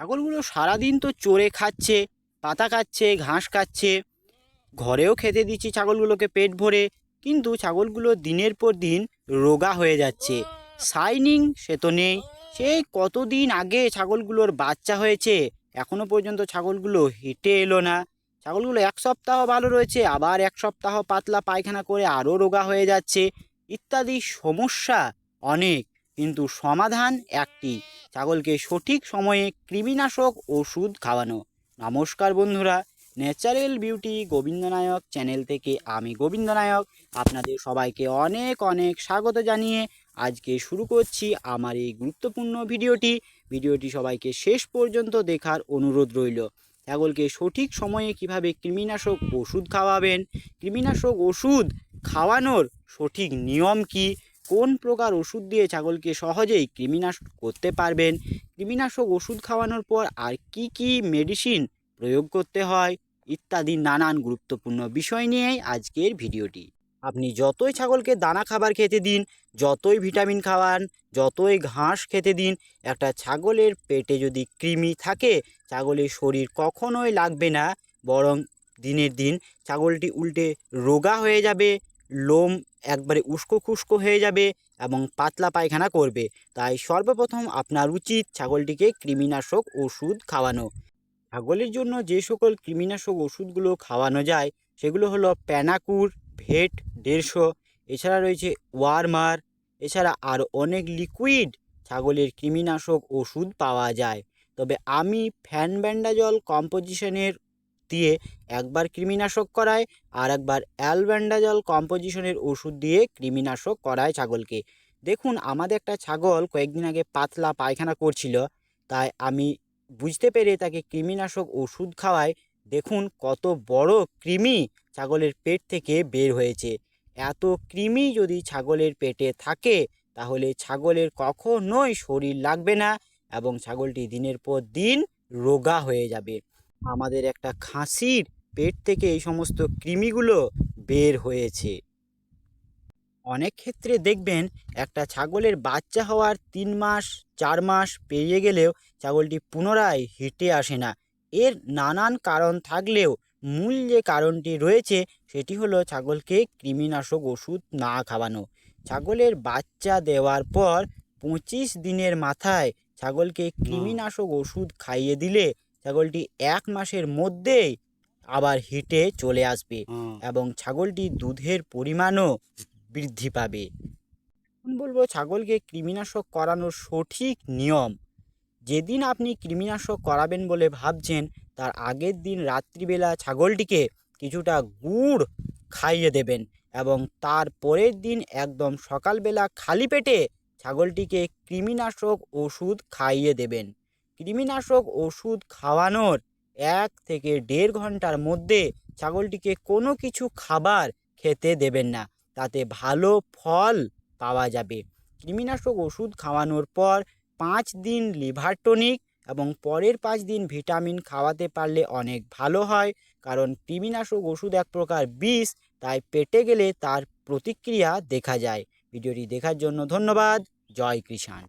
ছাগলগুলো সারাদিন তো চড়ে খাচ্ছে, পাতা খাচ্ছে, ঘাস খাচ্ছে। ঘরেও খেতে দিচ্ছি ছাগলগুলোকে পেট ভরে, কিন্তু ছাগলগুলো দিনের পর দিন রোগা হয়ে যাচ্ছে। শাইনিং সে তো নেই। সেই কতদিন আগে ছাগলগুলোর বাচ্চা হয়েছে, এখনও পর্যন্ত ছাগলগুলো হেঁটে এলো না। ছাগলগুলো এক সপ্তাহ ভালো রয়েছে, আবার এক সপ্তাহ পাতলা পায়খানা করে আরও রোগা হয়ে যাচ্ছে। ইত্যাদি সমস্যা অনেক, কিন্তু সমাধান একটি। ছাগলকে সঠিক সময়ে কৃমিনাশক ওষুধ খাওয়ানো। নমস্কার বন্ধুরা, ন্যাচারাল বিউটি গোবিন্দনায়ক চ্যানেল থেকে আমি গোবিন্দনায়ক। আপনাদের সবাইকে অনেক অনেক স্বাগত জানিয়ে আজকে শুরু করছি আমার এই গুরুত্বপূর্ণ ভিডিওটি। ভিডিওটি সবাইকে শেষ পর্যন্ত দেখার অনুরোধ রইল। ছাগলকে সঠিক সময়ে কীভাবে কৃমিনাশক ওষুধ খাওয়াবেন, কৃমিনাশক ওষুধ খাওয়ানোর সঠিক নিয়ম কি কোন প্রকার ওষুধ দিয়ে ছাগলকে সহজেই কৃমিনাশক করতে পারবেন? কৃমিনাশক ওষুধ খাওয়ানোর পর আর কি কি মেডিসিন প্রয়োগ করতে হয়? ইত্যাদি নানান গুরুত্বপূর্ণ বিষয় নিয়েই আজকের ভিডিওটি। আপনি যতই ছাগলকে দানা খাবার খেতে দিন, যতই ভিটামিন খাওয়ান, যতই ঘাস খেতে দিন, একটা ছাগলের পেটে যদি কৃমি থাকে, ছাগলের শরীর কখনোই লাগবে না, বরং দিনের দিন ছাগলটি উল্টে রোগা হয়ে যাবে। লোম একবারে উস্কো খুস্কো হয়ে যাবে এবং পাতলা পায়খানা করবে। তাই সর্বপ্রথম আপনার উচিত ছাগলটিকে কৃমিনাশক ওষুধ খাওয়ানো। ছাগলের জন্য যে সকল কৃমিনাশক ওষুধগুলো খাওয়ানো যায়, সেগুলো হলো প্যানাকুর, ভেট, দেড়শো, এছাড়া রয়েছে ওয়ারমার, এছাড়া আরও অনেক লিকুইড ছাগলের কৃমিনাশক ওষুধ পাওয়া যায়। তবে আমি ফ্যান ব্যান্ডাজল কম্পোজিশনের দিয়ে একবার কৃমিনাশক করায় আর একবার অ্যালব্যান্ডাজল কম্পোজিশনের ওষুধ দিয়ে কৃমিনাশক করায় ছাগলকে। দেখুন, আমাদের একটা ছাগল কয়েকদিন আগে পাতলা পায়খানা করছিল, তাই আমি বুঝতে পেরে তাকে কৃমিনাশক ওষুধ খাওয়াই দেখুন, কত বড় কৃমি ছাগলের পেট থেকে বের হয়েছে। এত কৃমি যদি ছাগলের পেটে থাকে, তাহলে ছাগলের কখনোই শরীর লাগবে না এবং ছাগলটি দিনের পর দিন রোগা হয়ে যাবে। আমাদের একটা খাসির পেট থেকে এই সমস্ত কৃমিগুলো বের হয়েছে। অনেক ক্ষেত্রে দেখবেন একটা ছাগলের বাচ্চা হওয়ার তিন মাস চার মাস পেরিয়ে গেলেও ছাগলটি পুনরায় হেঁটে আসে না। এর নানান কারণ থাকলেও মূল যে কারণটি রয়েছে সেটি হলো ছাগলকে কৃমিনাশক ওষুধ না খাওয়ানো। ছাগলের বাচ্চা দেওয়ার পর পঁচিশ দিনের মাথায় ছাগলকে কৃমিনাশক ওষুধ খাইয়ে দিলে ছাগলটি এক মাসের মধ্যেই আবার হিটে চলে আসবে এবং ছাগলটি দুধের পরিমাণও বৃদ্ধি পাবে। বলব ছাগলকে কৃমিনাশক করানোর সঠিক নিয়ম। যেদিন আপনি কৃমিনাশক করাবেন বলে ভাবছেন তার আগের দিন রাত্রিবেলা ছাগলটিকে কিছুটা গুড় খাইয়ে দেবেন এবং তার পরের দিন একদম সকালবেলা খালি পেটে ছাগলটিকে কৃমিনাশক ওষুধ খাইয়ে দেবেন। কৃমিনাশক ওষুধ খাওয়ানোর এক থেকে দেড় ঘণ্টার মধ্যে ছাগলটিকে কোনো কিছু খাবার খেতে দেবেন না। তাতে ভালো ফল পাওয়া যাবে। কৃমিনাশক ওষুধ খাওয়ানোর পর পাঁচ দিন লিভার টনিক এবং পরের পাঁচ দিন ভিটামিন খাওয়াতে পারলে অনেক ভালো হয়। কারণ কৃমিনাশক ওষুধ এক প্রকার বিষ, তাই পেটে গেলে তার প্রতিক্রিয়া দেখা যায়। ভিডিওটি দেখার জন্য ধন্যবাদ। জয় কৃষাণ।